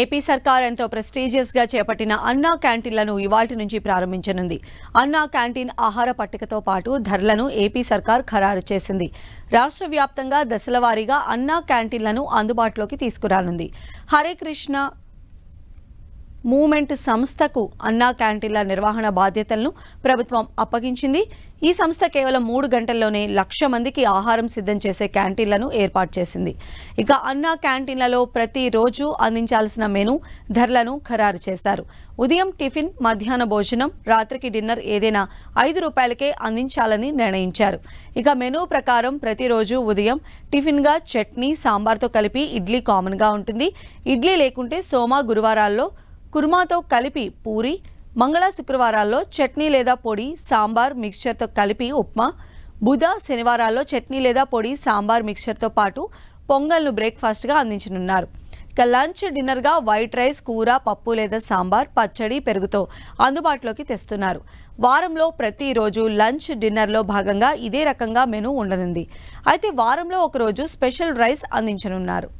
AP సర్కార్ ఎంతో ప్రెస్టీజియస్గా చేపట్టిన అన్నా క్యాంటీన్లను ఇవాటి నుంచి ప్రారంభించనుంది. అన్నా క్యాంటీన్ ఆహార పట్టికతో పాటు ధరలను ఏపీ సర్కార్ ఖరారు చేసింది. రాష్ట్ర వ్యాప్తంగా దశలవారీగా అన్నా క్యాంటీన్లను అందుబాటులోకి తీసుకురానుంది. హరే కృష్ణ మూమెంట్ సంస్థకు అన్నా క్యాంటీన్ల నిర్వహణ బాధ్యతలను ప్రభుత్వం అప్పగించింది. ఈ సంస్థ కేవలం మూడు గంటల్లోనే లక్ష మందికి ఆహారం సిద్ధం చేసే క్యాంటీన్లను ఏర్పాటు చేసింది. ఇక అన్నా క్యాంటీన్లలో ప్రతిరోజు అందించాల్సిన మెను ధరలను ఖరారు చేశారు. ఉదయం టిఫిన్ మధ్యాహ్న భోజనం రాత్రికి డిన్నర్ ఏదైనా ఐదు రూపాయలకే అందించాలని నిర్ణయించారు. ఇక మెనూ ప్రకారం ప్రతిరోజు ఉదయం టిఫిన్గా చట్నీ సాంబార్తో కలిపి ఇడ్లీ కామన్గా ఉంటుంది. ఇడ్లీ లేకుంటే సోమ గురువారాల్లో కుర్మాతో కలిపి పూరి మంగళ శుక్రవారాల్లో చట్నీ లేదా పొడి సాంబార్ మిక్చర్తో కలిపి ఉప్మా బుధ శనివారాల్లో చట్నీ లేదా పొడి సాంబార్ మిక్చర్తో పాటు పొంగల్ను బ్రేక్ఫాస్ట్గా అందించనున్నారు. ఇక లంచ్ డిన్నర్గా వైట్ రైస్ కూర పప్పు లేదా సాంబార్ పచ్చడి పెరుగుతో అందుబాటులోకి తెస్తున్నారు. వారంలో ప్రతిరోజు లంచ్ డిన్నర్లో భాగంగా ఇదే రకంగా మెనూ ఉండనుంది. అయితే వారంలో ఒకరోజు స్పెషల్ రైస్ అందించనున్నారు.